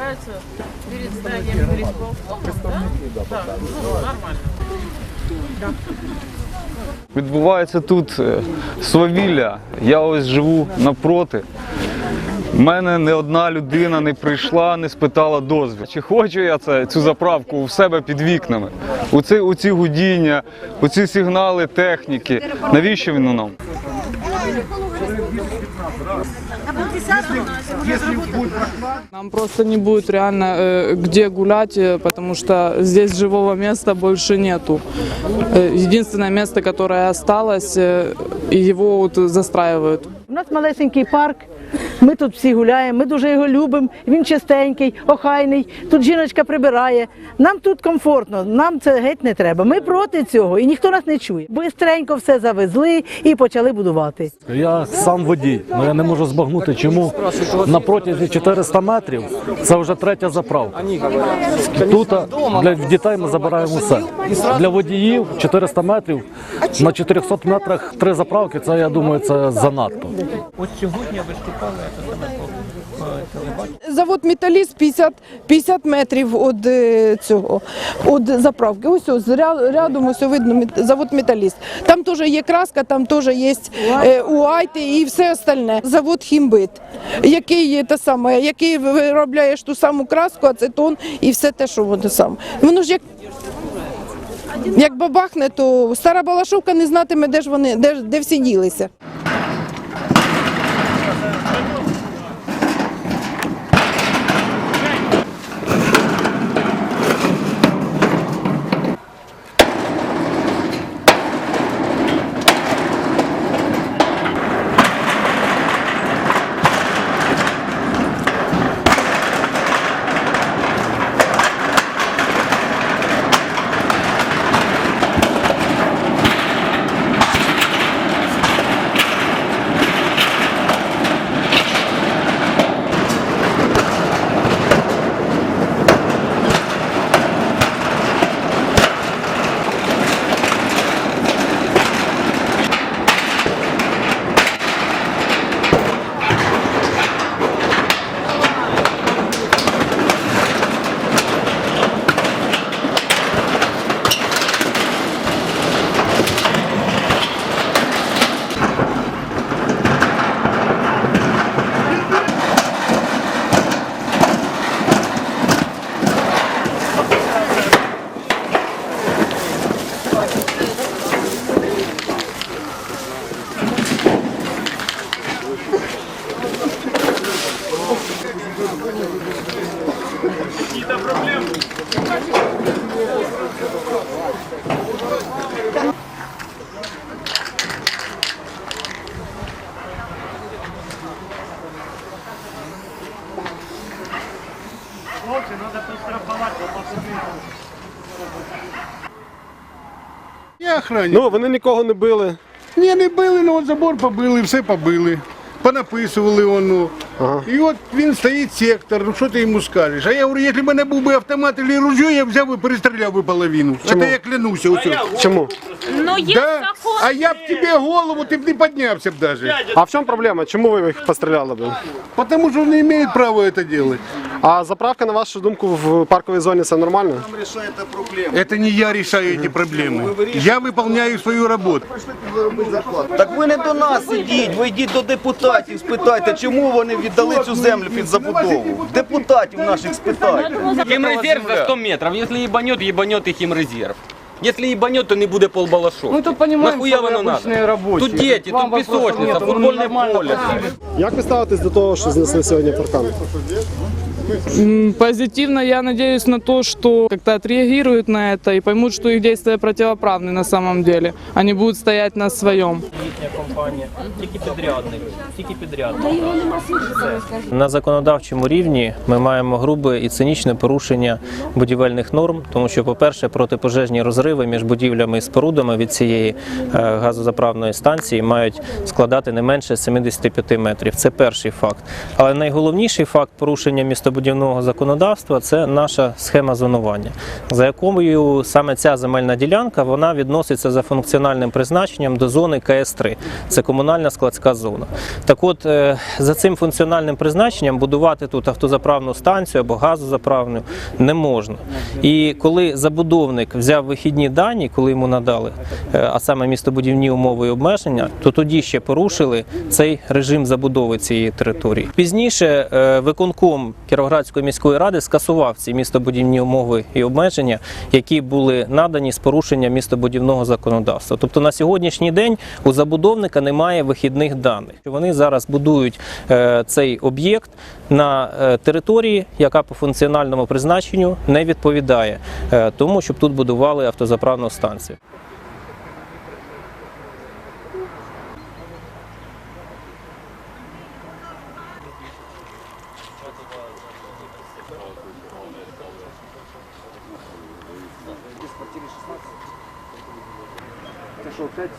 собираются перед зданием горисполкома, да? Ну, нормально. Відбувається тут е, свавілля. Я ось живу напроти. У мене не одна людина не прийшла, не спитала дозвіл. Чи хочу я це, цю заправку у себе під вікнами? У ці, гудіння, у ці сигнали техніки. Навіщо він нам? Нам просто не будет реально э, где гулять, э, потому что здесь живого места больше нету. Э, единственное место, которое осталось, э, и его вот застраивают. У нас малесенький парк. Ми тут всі гуляємо, ми дуже його любимо. Він чистенький, охайний. Тут жіночка прибирає. Нам тут комфортно, нам це геть не треба. Ми проти цього і ніхто нас не чує. Бистренько все завезли і почали будувати. Я сам водій, але я не можу збагнути, чому на протязі 400 метрів це вже третя заправка. Тут для дітей ми забираємо все. Для водіїв 400 метрів на 400 метрах три заправки. Це я думаю, це занадто. Ось сьогодні виступали Завод Металіст 50, 50 метрів від е, цього, від заправки. Ось ось рядом ось видно завод Металіст. Там теж є краска, там теж є е, уайти і все остальне. Завод Хімбит, який є те саме, який виробляє ту саму краску, ацетон і все те, що воно саме. Воно ж як. Як бабахне, то стара Балашовка не знатиме, де ж вони, де, де всі ділися. Я охранник. Ну, вони нікого не били. Ні, не били, ну от забор побили, все побили. Понаписували воно. І от він стоїть сектор, ну що ти йому скажеш? А я говорю, якщо б мене був би автомат або ружьо, я б взяв і перестріляв би половину. Чому? Це я клянуся. Ось. Чому? Ну, є Да? закон. А я б тебе голову, ти б не піднявся б даже. А в чому проблема? Чому ви їх постріляли б? Потому що не мають права це робити. А заправка, на вашу думку, в парковій зоні це нормально? Это не я решаю эти проблемы. Я выполняю свою работу. Так ви не до нас ідіть, ви йдіть до депутатів, спитайте, чому вони віддали цю землю під забудову. Депутатів наших спитайте. Хімрезерв за 100 метрів. Якщо їбанет, їбанет і хімрезерв. Якщо їбанет, то не буде полбалашов. Мы тут понимаем, Нахуя что вы воно обычные надо? рабочие. Тут діти, Вам тут вопросов пісочниця, нет, ну, футбольне нормально поле. Як ви ставитесь до того, що знесли сьогодні паркан? Позитивно я надеюсь на то, что как-то отреагируют на это и поймут, что их действия противоправны на самом деле. Они будут стоять на своем. Їхня компанія, тільки підрядник, тільки підрядник. На законодавчому рівні ми маємо грубе і цинічне порушення будівельних норм, тому що, по-перше, протипожежні розриви між будівлями і спорудами від цієї е, газозаправної станції мають складати не менше 75 метрів. Це перший факт. Але найголовніший факт порушення містобудівного законодавства це наша схема зонування, за якою саме ця земельна ділянка вона відноситься за функціональним призначенням до зони КС3. Це комунальна складська зона. Так от е, за цим функціональним призначенням будувати тут автозаправну станцію або газозаправну не можна. І коли забудовник взяв вихідні дані, коли йому надали, е, а саме містобудівні умови і обмеження, то тоді ще порушили цей режим забудови цієї території. Пізніше е, виконком Кіровоградської міської ради скасував ці містобудівні умови і обмеження, які були надані з порушенням містобудівного законодавства. Тобто на сьогоднішній день у забудовника немає вихідних даних. Вони зараз будують е, цей об'єкт на е, території, яка по функціональному призначенню не відповідає е, тому, щоб тут будували автозаправну станцію. Здесь в квартире 16. Это что, 5?